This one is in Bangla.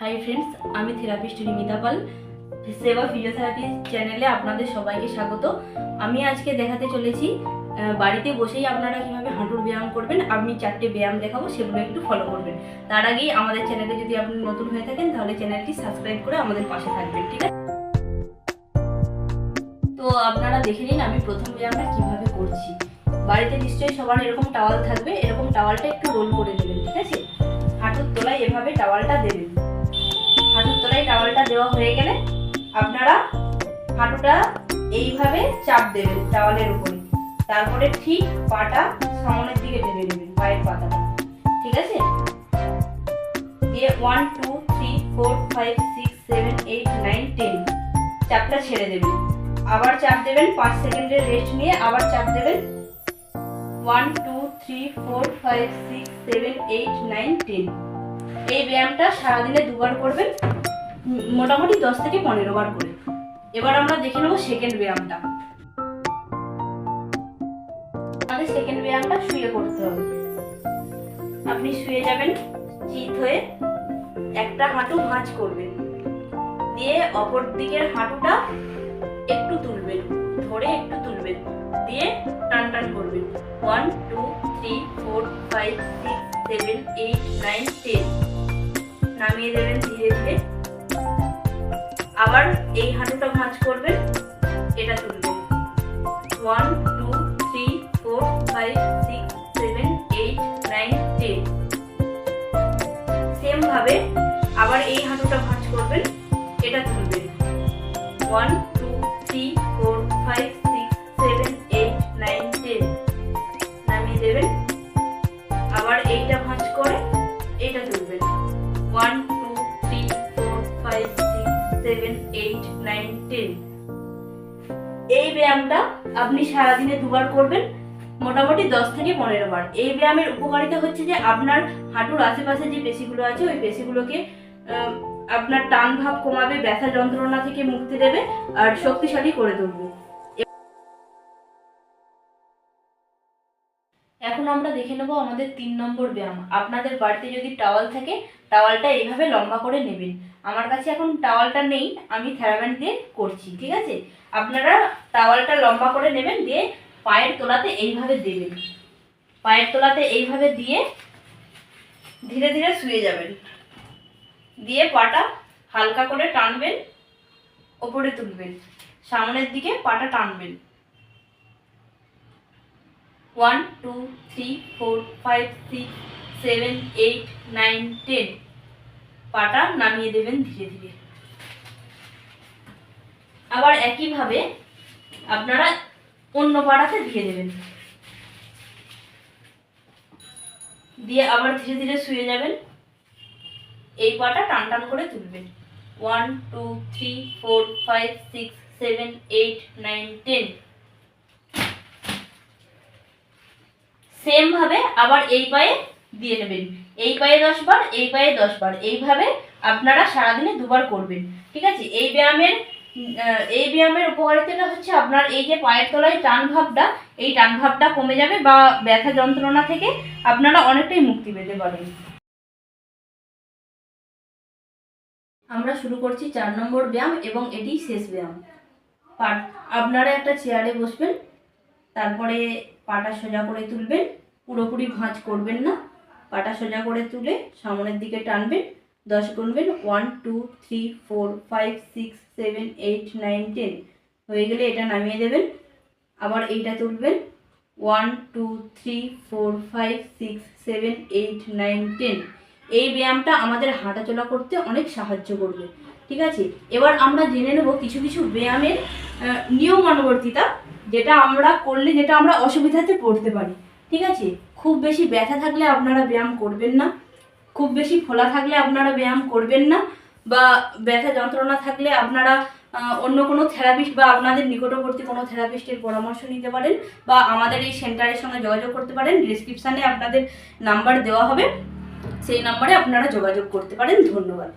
হাই ফ্রেন্ডস আমি থেরাপিস্ট রিমিতা পাল, সেবা ফিজিওথেরাপি চ্যানেলে আপনাদের সবাইকে স্বাগত। আমি আজকে দেখাতে চলেছি বাড়িতে বসেই আপনারা কীভাবে হাঁটুর ব্যায়াম করবেন আমি চারটে ব্যায়াম দেখাবো, সেগুলো একটু ফলো করবেন। তার আগেই আমাদের চ্যানেলে যদি আপনি নতুন হয়ে থাকেন, তাহলে চ্যানেলটি সাবস্ক্রাইব করে আমাদের পাশে থাকবেন, ঠিক আছে? তো আপনারা দেখে নিন আমি প্রথম ব্যায়ামটা কীভাবে করছি। বাড়িতে নিশ্চয়ই সবার এরকম টাওয়াল থাকবে, এরকম টাওয়ালটা একটু রোল করে দেবেন ঠিক আছে? হাঁটুর তলায় এভাবে টাওয়ালটা দেবেন। টাওয়ালটা দেওয়া হয়ে গেলে আপনারা হাঁটুটা এইভাবে চাপ দেবেন টাওয়ালের উপরে। তারপরে ঠিক পাটা সামনের দিকে টেনে নেবেন, পায়ের পাতাটা। ঠিক আছে? দিয়ে one two three four five six seven eight nine ten চাপটা ছেড়ে দেবেন। আবার চাপ দেবেন পাঁচ সেকেন্ডের রেস্ট নিয়ে আবার চাপ দেবেন one two three four five six seven eight nine ten এই ব্যায়ামটা সারাদিনে দুবার করবেন। মোটামুটি দশ থেকে পনেরো বার করে। এবার আমরা দেখে নেব সেকেন্ড ব্যায়ামটা। আমাদের সেকেন্ড ব্যায়ামটা শুয়ে করতে হবে। আপনি শুয়ে যাবেন চিত হয়ে একটা হাঁটু ভাঁজ করবেন। দিয়ে অপর দিকের হাঁটুটা একটু তুলবেন, ধরে একটু তুলবেন। দিয়ে টান টান করবেন। One two three four five six seven eight nine ten নামিয়ে দেবেন। আবার এই হাঁটুটা ভাঁজ করবেন এটা তুলবেন one two three four five six seven eight nine ten same ভাবে আবার এই হাঁটুটা ভাঁজ করবেন, এটা তুলবেন। ওয়ান টেন এই ব্যায়ামটা আপনি সারাদিনে দুবার করবেন, মোটামুটি দশ থেকে পনেরো বার। এই ব্যায়ামের উপকারিতা হচ্ছে যে আপনার হাঁটুর আশেপাশে যে পেশিগুলো আছে, ওই পেশিগুলোকে আপনার টান ভাব কমাবে, ব্যথা যন্ত্রণা থেকে মুক্তি দেবে আর শক্তিশালী করে তুলবে। এখন আমরা দেখে নেব আমাদের তিন নম্বর ব্যায়াম। আপনাদের বাড়িতে যদি টাওয়াল থাকে, টাওয়ালটা এইভাবে লম্বা করে নেবেন। আমার কাছে এখন টাওয়ালটা নেই, আমি থেরাব্যান্ড দিয়ে করছি, ঠিক আছে? আপনারা টাওয়ালটা লম্বা করে নেবেন, দিয়ে পায়ের তোলাতে এইভাবে দেবেন। পায়ের তোলাতে এইভাবে দিয়ে ধীরে ধীরে শুয়ে যাবেন। দিয়ে পাটা হালকা করে টানবেন, ওপরে তুলবেন। সামনের দিকে পাটা টানবেন। One two three four five six seven eight nine ten পাটা নামিয়ে দেবেন ধীরে ধীরে। আবার একইভাবে আপনারা অন্য পাড়াতে দিয়ে দেবেন। দিয়ে আবার ধীরে ধীরে শুয়ে যাবেন। এই পাটা টান টান করে তুলবেন। One two three four five six seven eight nine ten same ভাবে আবার এই পায়ে দিয়ে নেবেন। এই পায়ে দশ বার, এই পায়ে দশ বার। এইভাবে আপনারা সারাদিনে দুবার করবেন। ঠিক আছে? এই ব্যায়ামের এই ব্যায়ামের উপকারিতাটা হচ্ছে আপনার এই যে পায়ের তলায় টান ভাবটা, এই টান ভাবটা কমে যাবে বা ব্যথা যন্ত্রণা থেকে আপনারা অনেকটাই মুক্তি পেতে পারেন। আমরা শুরু করছি চার নম্বর ব্যায়াম এবং এটি শেষ ব্যায়াম। পাট, আপনারা একটা চেয়ারে বসবেন, তারপরে পাটা সোজা করে তুলবেন, পুরোপুরি ভাঁজ করবেন না। পাটা সোজা করে তুলে সামনের দিকে টানবেন দশ গুনবেন one two three four five six seven eight nine ten হয়ে গেলে এটা নামিয়ে দেবেন আবার এইটা তুলবেন one two three four five six seven eight nine ten এই ব্যায়ামটা আমাদের হাঁটাচলা করতে অনেক সাহায্য করবে ঠিক আছে? এবার আমরা জেনে নেব কিছু কিছু ব্যায়ামের আহ, নিয়মানুবর্তিতা যেটা আমরা করলে যেটা আমরা অসুবিধাতে পড়তে পারি ঠিক আছে? খুব বেশি ব্যথা থাকলে আপনারা ব্যায়াম করবেন না। খুব বেশি ফোলা থাকলে আপনারা ব্যায়াম করবেন না বা ব্যথা যন্ত্রণা থাকলে আপনারা অন্য কোনো থেরাপিস্ট বা আপনাদের নিকটবর্তী কোনো থেরাপিস্টের পরামর্শ নিতে পারেন বা আমাদের এই সেন্টারের সঙ্গে যোগাযোগ করতে পারেন। ডিসক্রিপশানে আপনাদের নাম্বার দেওয়া হবে। সেই নাম্বারে আপনারা যোগাযোগ করতে পারেন। ধন্যবাদ।